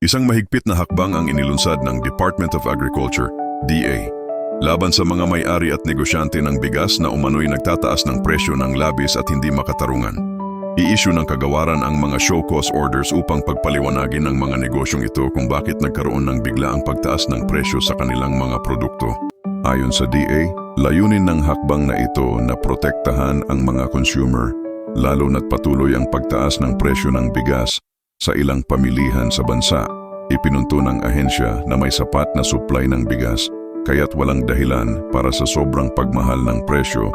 Isang mahigpit na hakbang ang inilunsad ng Department of Agriculture, DA, laban sa mga may-ari at negosyante ng bigas na umano'y nagtataas ng presyo ng labis at hindi makatarungan. I-issue ng kagawaran ang mga show cause orders upang pagpaliwanagin ng mga negosyong ito kung bakit nagkaroon ng biglaang pagtaas ng presyo sa kanilang mga produkto. Ayon sa DA, layunin ng hakbang na ito na protektahan ang mga consumer, lalo na't patuloy ang pagtaas ng presyo ng bigas sa ilang pamilihan sa bansa. Ipinunto ng ahensya na may sapat na supply ng bigas, kaya't walang dahilan para sa sobrang pagmahal ng presyo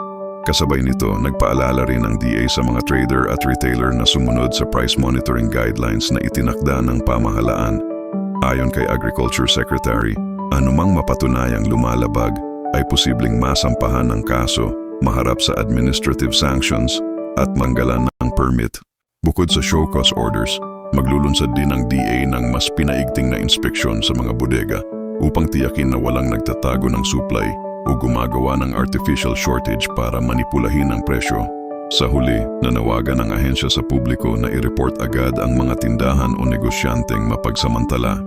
Kasabay nito, nagpaalala rin ng DA sa mga trader at retailer na sumunod sa price monitoring guidelines na itinakda ng pamahalaan. Ayon kay Agriculture Secretary, anumang mapatunayang lumalabag ay posibleng masampahan ng kaso, maharap sa administrative sanctions at manggalan ng permit. Bukod sa show cause orders, maglulunsad din ang DA ng mas pinaigting na inspeksyon sa mga bodega upang tiyakin na walang nagtatago ng supply o gumagawa ng artificial shortage para manipulahin ang presyo. Sa huli, nanawagan ang ahensya sa publiko na i-report agad ang mga tindahan o negosyanteng mapagsamantala.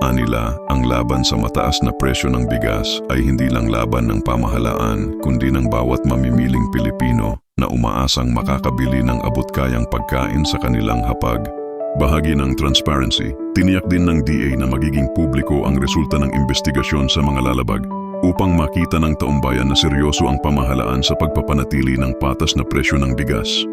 Anila, ang laban sa mataas na presyo ng bigas ay hindi lang laban ng pamahalaan kundi ng bawat mamimiling Pilipino na umaasang makakabili ng abot-kayang pagkain sa kanilang hapag. Bahagi ng transparency, tiniyak din ng DA na magiging publiko ang resulta ng investigasyon sa mga lalabag upang makita ng taumbayan na seryoso ang pamahalaan sa pagpapanatili ng patas na presyo ng bigas.